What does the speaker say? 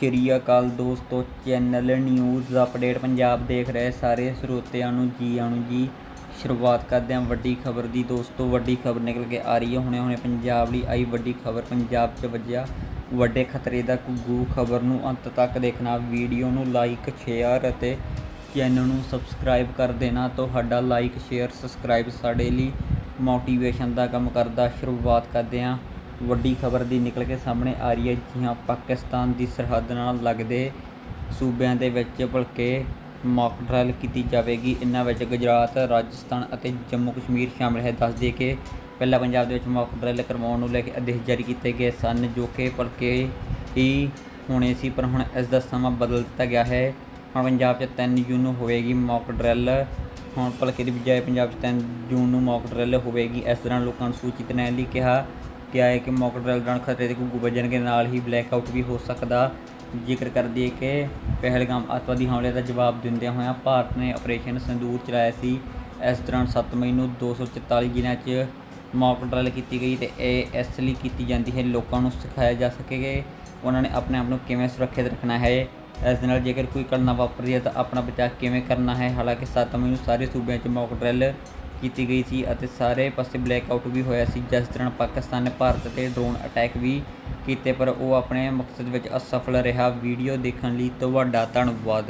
ਸ਼੍ਰੀ ਅਕਾਲ ਦੋਸਤੋ, channel news update Punjab ਦੇਖ ਰਹੇ ਸਾਰੇ ਸਰੋਤਿਆਂ ਨੂੰ ਜੀ, ਆਣੂ ਜੀ। ਸ਼ੁਰੂਆਤ ਕਰਦੇ ਹਾਂ ਵੱਡੀ ਖਬਰ ਦੀ। ਦੋਸਤੋ, ਵੱਡੀ ਖਬਰ ਨਿਕਲ ਕੇ ਆ ਰਹੀ ਹੈ। ਹੁਣੇ ਹੁਣੇ ਪੰਜਾਬ ਲਈ ਆਈ ਵੱਡੀ ਖਬਰ। ਪੰਜਾਬ 'ਚ ਵੱਜਿਆ ਵੱਡੇ ਖਤਰੇ ਦਾ ਘੁੱਗੂ। ਖਬਰ ਨੂੰ ਅੰਤ ਤੱਕ ਦੇਖਣਾ, ਵੀਡੀਓ ਨੂੰ ਲਾਈਕ ਸ਼ੇਅਰ ਅਤੇ ਚੈਨਲ ਨੂੰ ਸਬਸਕ੍ਰਾਈਬ ਕਰ ਦੇਣਾ। ਤੁਹਾਡਾ ਲਾਈਕ ਸ਼ੇਅਰ ਸਬਸਕ੍ਰਾਈਬ ਸਾਡੇ ਲਈ ਮੋਟੀਵੇਸ਼ਨ ਦਾ ਕੰਮ ਕਰਦਾ। ਸ਼ੁਰੂਆਤ ਕਰਦੇ ਹਾਂ। ਵੱਡੀ ਖਬਰ ਦੀ ਨਿਕਲ ਕੇ ਸਾਹਮਣੇ ਆ ਰਹੀ ਹੈ ਜੀ ਹਾਂ ਪਾਕਿਸਤਾਨ ਦੀ ਸਰਹੱਦ ਨਾਲ ਲੱਗਦੇ ਸੂਬਿਆਂ ਦੇ ਵਿੱਚ ਭਲਕੇ ਮੌਕ ਡਰਲ ਕੀਤੀ ਜਾਵੇਗੀ। ਇਹਨਾਂ ਵਿੱਚ ਗੁਜਰਾਤ, ਰਾਜਸਥਾਨ ਅਤੇ ਜੰਮੂ ਕਸ਼ਮੀਰ ਸ਼ਾਮਲ ਹੈ। ਦੱਸ ਦਈਏ ਕਿ ਪਹਿਲਾਂ ਪੰਜਾਬ ਦੇ ਵਿੱਚ ਮੌਕ ਡਰਲ ਕਰਵਾਉਣ ਨੂੰ ਲੈ ਕੇ ਆਦੇਸ਼ ਜਾਰੀ ਕੀਤੇ ਗਏ ਸਨ, ਜੋ ਕਿ ਭਲਕੇ ਹੀ ਹੋਣੇ ਸੀ, ਪਰ ਹੁਣ ਇਸ ਦਾ ਸਮਾਂ ਬਦਲ ਦਿੱਤਾ ਗਿਆ ਹੈ। ਹੁਣ ਪੰਜਾਬ 'ਚ 3 ਜੂਨ ਨੂੰ ਹੋਵੇਗੀ ਮੌਕ ਡਰਲ ਹੁਣ ਭਲਕੇ ਦੀ ਬਜਾਏ ਪੰਜਾਬ 'ਚ 3 ਜੂਨ ਨੂੰ ਮੌਕ ਡਰਲ ਹੋਵੇਗੀ। ਇਸ ਤਰ੍ਹਾਂ ਲੋਕਾਂ ਨੂੰ ਸੂਚਿਤ ਰਹਿਣ ਲਈ ਕਿਹਾ ਕਿਹਾ ਹੈ ਕਿ ਮੌਕ ਡਰਲ ਦੌਰਾਨ ਖਤਰੇ ਦੇ ਘੁੱਗੂ ਵੱਜਣਗੇ ਨਾਲ ਹੀ ਬਲੈਕਆਊਟ ਵੀ ਹੋ ਸਕਦਾ। ਜ਼ਿਕਰ ਕਰਦੀ ਹੈ ਕਿ ਪਹਿਲਗਾਮ ਅੱਤਵਾਦੀ ਹਮਲੇ ਦਾ ਜਵਾਬ ਦਿੰਦਿਆਂ ਹੋਇਆਂ ਭਾਰਤ ਨੇ ਆਪਰੇਸ਼ਨ ਸੰਦੂਰ ਚਲਾਇਆ ਸੀ। ਇਸ ਦੌਰਾਨ 7 ਮਈ ਨੂੰ 244 ਜ਼ਿਲ੍ਹਿਆਂ 'ਚ ਮੌਕ ਡਰਲ ਕੀਤੀ ਗਈ ਤੇ ਇਹ ਇਸ ਲਈ ਕੀਤੀ ਜਾਂਦੀ ਹੈ ਲੋਕਾਂ ਨੂੰ ਸਿਖਾਇਆ ਜਾ ਸਕੇ ਕਿ ਉਹਨਾਂ ਨੇ ਆਪਣੇ ਆਪ ਨੂੰ ਕਿਵੇਂ ਸੁਰੱਖਿਅਤ ਰੱਖਣਾ ਹੈ। ਇਸ ਦੇ ਨਾਲ ਜੇਕਰ ਕੋਈ ਘਟਨਾ ਵਾਪਰਦੀ ਹੈ ਤਾਂ ਆਪਣਾ ਬਚਾਅ ਕਿਵੇਂ ਕਰਨਾ ਹੈ? ਹਾਲਾਂਕਿ 7 ਮਈ ਨੂੰ ਸਾਰੇ ਸੂਬਿਆਂ 'ਚ ਮੌਕ ਡਰਿਲ ਕੀਤੀ ਗਈ ਸੀ ਅਤੇ ਸਾਰੇ ਪਾਸੇ ਬਲੈਕਆਊਟ ਵੀ ਹੋਇਆ ਸੀ। ਜਿਸ ਦੌਰਾਨ ਪਾਕਿਸਤਾਨ ਨੇ ਭਾਰਤ ਤੇ ਡਰੋਨ ਅਟੈਕ ਵੀ ਕੀਤੇ, ਪਰ ਉਹ ਆਪਣੇ ਮਕਸਦ ਵਿੱਚ ਅਸਫਲ ਰਿਹਾ। ਵੀਡੀਓ ਦੇਖਣ ਲਈ ਤੁਹਾਡਾ ਧੰਨਵਾਦ।